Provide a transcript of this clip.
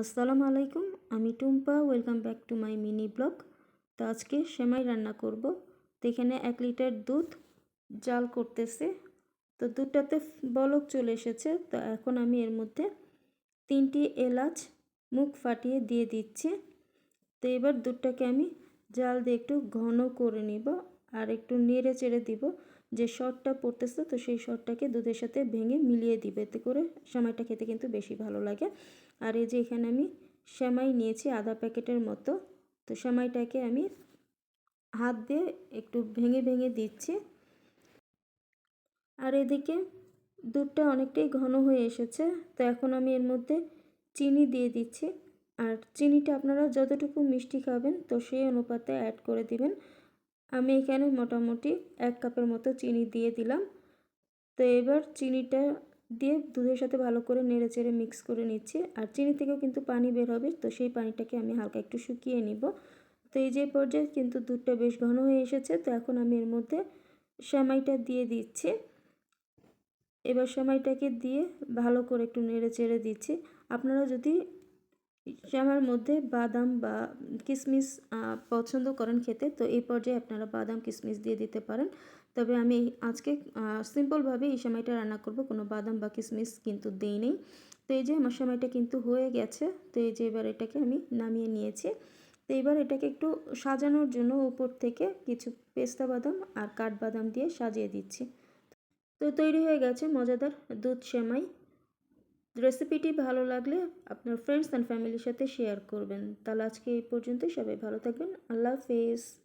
আসসালামু আলাইকুম, আমি Tumpa, welcome back to my mini blog. তো আজকে সেমাই রান্না করব। তো এখানে এক লিটার দুধ জাল করতেছে। তো দুধটাতে বলক চলে এসেছে। তো এখন আমি এর মধ্যে তিনটি এলাচ মুখ ফাটিয়ে দিয়ে দিচ্ছি। তো এবার দুধটাকে আমি জাল দিয়ে একটু ঘন করে নিব আর একটু নেড়ে চেড়ে দিব। যে শটটা পড়তেছে তো সেই শটটাকে দুধের সাথে ভেঙে মিলিয়ে দিবে। এতে করে সেমাইটা খেতে কিন্তু বেশি ভালো লাগে। আর এই যে এখানে আমি সেমাই নিয়েছি আধা প্যাকেটের মতো। তো সেমাইটাকে আমি হাত দিয়ে একটু ভেঙে ভেঙে দিচ্ছি। আর এদিকে দুধটা অনেকটাই ঘন হয়ে এসেছে। তো এখন আমি এর মধ্যে চিনি দিয়ে দিচ্ছি। আর চিনিটা আপনারা যতটুকু মিষ্টি খাবেন, তো সেই অনুপাতে অ্যাড করে দিবেন। আমি এখানে মোটামুটি এক কাপের মতো চিনি দিয়ে দিলাম। তো এবার চিনিটা দিয়ে দুধের সাথে ভালো করে নেড়ে চেড়ে মিক্স করে নিচ্ছি। আর চিনি থেকেও কিন্তু পানি বের হবে, তো সেই পানিটাকে আমি হালকা একটু শুকিয়ে নিব। তো এই যে পর্যায়ে কিন্তু দুধটা বেশ ঘন হয়ে এসেছে, তো এখন আমি এর মধ্যে সেমাইটা দিয়ে দিচ্ছি। এবার সেমাইটাকে দিয়ে ভালো করে একটু নেড়ে চেড়ে দিচ্ছি। আপনারা যদি শ্যামার মধ্যে বাদাম বা কিশমিশ পছন্দ করেন খেতে, তো এই পর্যায়ে আপনারা বাদাম কিশমিশ দিয়ে দিতে পারেন। তবে আমি আজকে সিম্পলভাবে এই সময়টা রান্না করব, কোনো বাদাম বা কিশমিশ কিন্তু দিই নেই। তো এই যে আমার সময়টা কিন্তু হয়ে গেছে, তো এই যে এবার এটাকে আমি নামিয়ে নিয়েছি। তো এবার এটাকে একটু সাজানোর জন্য উপর থেকে কিছু পেস্তা বাদাম আর কাঠবাদাম দিয়ে সাজিয়ে দিচ্ছি। তো তৈরি হয়ে গেছে মজাদার দুধ সেমাই। রেসিপিটি ভালো লাগলে আপনার ফ্রেন্ডস অ্যান্ড ফ্যামিলির সাথে শেয়ার করবেন। তাহলে আজকে এই পর্যন্তই। সবাই ভালো থাকবেন। আল্লাহ হাফেজ।